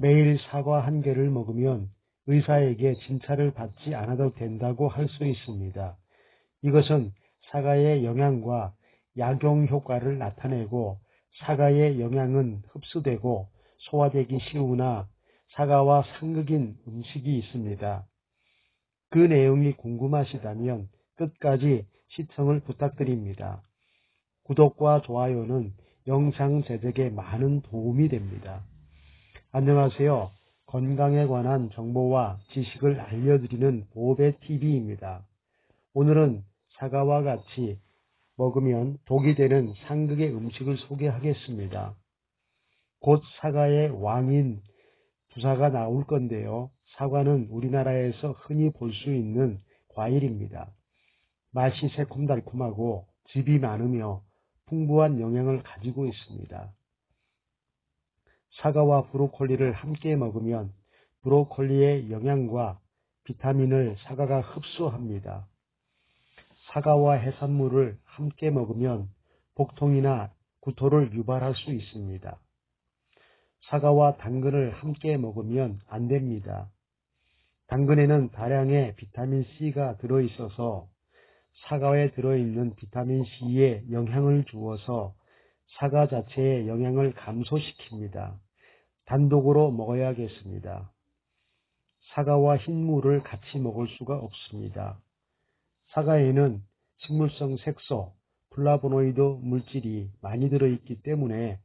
매일 사과 한 개를 먹으면 의사에게 진찰을 받지 않아도 된다고 할 수 있습니다. 이것은 사과의 영양과 약용 효과를 나타내고 사과의 영양은 흡수되고 소화되기 쉬우나 사과와 상극인 음식이 있습니다. 그 내용이 궁금하시다면 끝까지 시청을 부탁드립니다. 구독과 좋아요는 영상 제작에 많은 도움이 됩니다. 안녕하세요. 건강에 관한 정보와 지식을 알려드리는 보배TV입니다. 오늘은 사과와 같이 먹으면 독이 되는 상극의 음식을 소개하겠습니다. 곧 사과의 왕인 부사가 나올 건데요. 사과는 우리나라에서 흔히 볼 수 있는 과일입니다. 맛이 새콤달콤하고 즙이 많으며 풍부한 영양을 가지고 있습니다. 사과와 브로콜리를 함께 먹으면 브로콜리의 영양과 비타민을 사과가 흡수합니다. 사과와 해산물을 함께 먹으면 복통이나 구토를 유발할 수 있습니다. 사과와 당근을 함께 먹으면 안 됩니다. 당근에는 다량의 비타민C가 들어있어서 사과에 들어있는 비타민C에 영향을 주어서 사과 자체의 영양을 감소시킵니다. 단독으로 먹어야겠습니다. 사과와 흰물을 같이 먹을 수가 없습니다. 사과에는 식물성 색소, 플라보노이드 물질이 많이 들어있기 때문에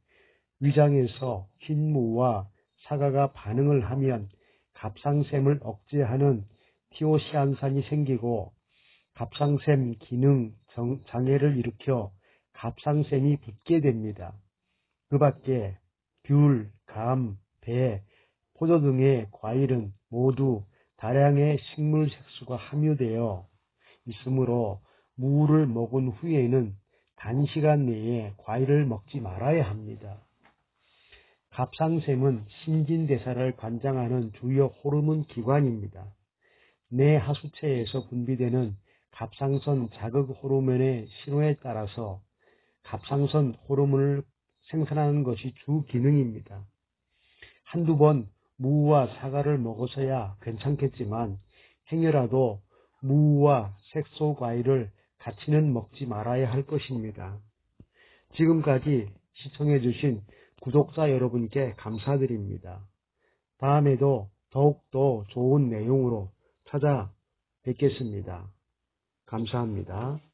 위장에서 흰무와 사과가 반응을 하면 갑상샘을 억제하는 티오시안산이 생기고 갑상샘 기능 장애를 일으켜 갑상샘이 붙게 됩니다. 그 밖에 귤, 감, 배, 포도 등의 과일은 모두 다량의 식물 색소가 함유되어 있으므로 무를 먹은 후에는 단시간 내에 과일을 먹지 말아야 합니다. 갑상샘은 신진대사를 관장하는 주요 호르몬 기관입니다. 내 하수체에서 분비되는 갑상선 자극 호르몬의 신호에 따라서 갑상선 호르몬을 생산하는 것이 주 기능입니다. 한두 번 무와 사과를 먹어서야 괜찮겠지만 행여라도 무와 색소 과일을 같이는 먹지 말아야 할 것입니다. 지금까지 시청해 주신 구독자 여러분께 감사드립니다. 다음에도 더욱더 좋은 내용으로 찾아뵙겠습니다. 감사합니다. 다